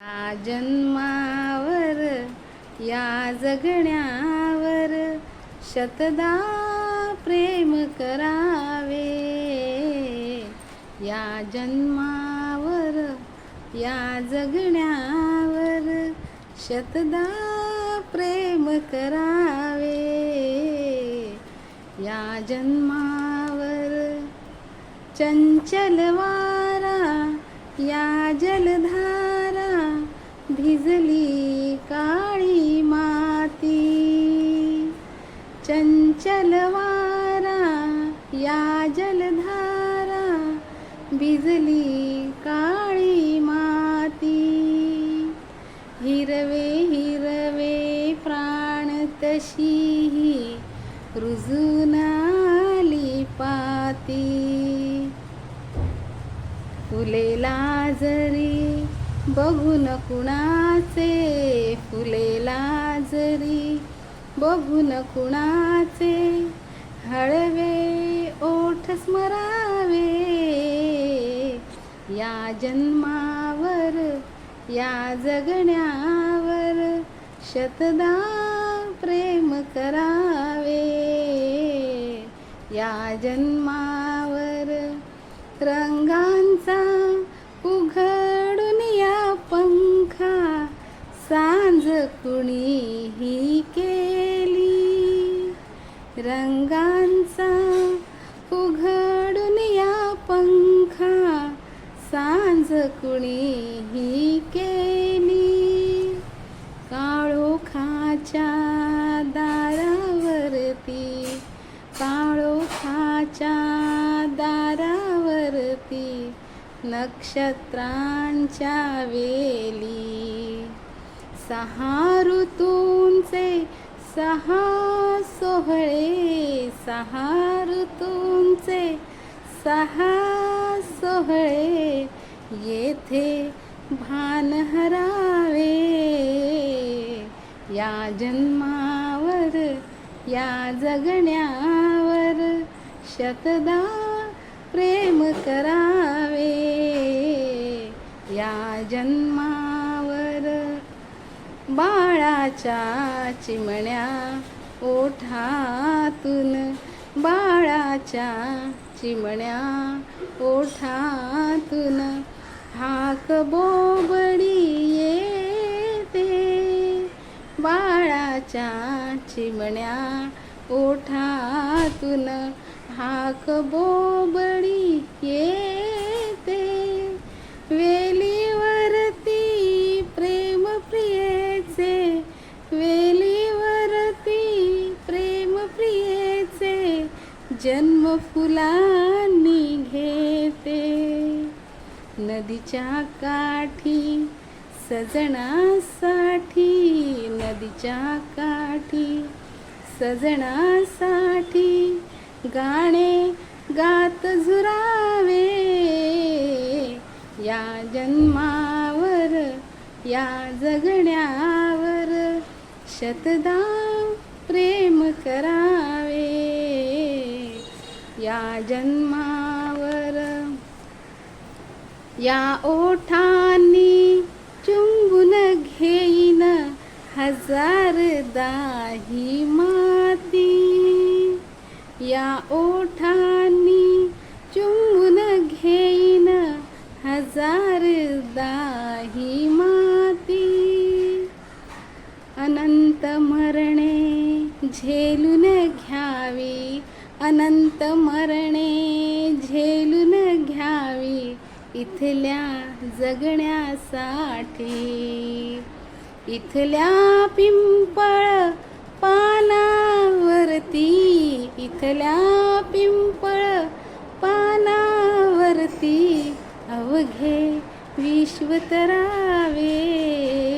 या जन्मावर या जगण्यावर शतदा प्रेम करावे. या जन्मावर या जगण्यावर शतदा प्रेम करावे. या जन्मावर चंचल वारा या जलधा भिजली काळी माती. चंचल वारा या जलधारा भिजली काळी माती. हिरवे हिरवे प्राण तशीही रुजून आली पाती. फुलेला जरी बघून कुणाचे फुले लाजरी. बघून कुणाचे हळवे ओठ स्मरावे. या जन्मावर या जगण्यावर शतदा प्रेम करावे. या जन्मा कुणीही केली. रंगांचा उघडून या पंखा सांज कुणीही केली. काळोखाच्या दारावरती काळोखाच्या दारावरती नक्षत्रांच्या वेली. सहा ऋतूंचे सहा सोहळे सहा ऋतूंचे सहा सोहळे येथे भान हरावे. या जन्मावर या जगण्यावर शतदा प्रेम करावे. या जन्मा बाळाच्या चिमण्या ओठातून बाळाच्या चिमण्या ओठातून हाक बोबडी येते. बाळाच्या चिमण्या ओठातून हाक बोबडी येते. वेलीवरती प्रेम प्रियेचे जन्म फुलांनी घेते. नदीच्या काठी सजणासाठी नदीच्या काठी सजणासाठी गाणे गात झुरावे. या जन्मावर या जगण्या शतदा प्रेम करावे. या जन्मावर या ओठांनी चुंबून घेईन हजार दाही माती. या ओठांनी चुंबून घेईन हजार दाही माती. अनंत मरणे झेलून घ्यावी अनंत मरणे झेलून घ्यावी इथल्या जगण्यासाठी. इथल्या पिंपळ पानावरती इथल्या पिंपळ पानावरती अवघे विश्व तरावे.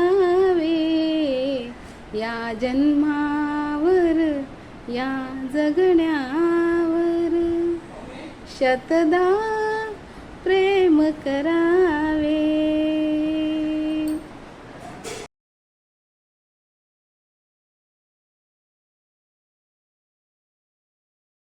या जन्मावर या जगण्यावर शतदा प्रेम करा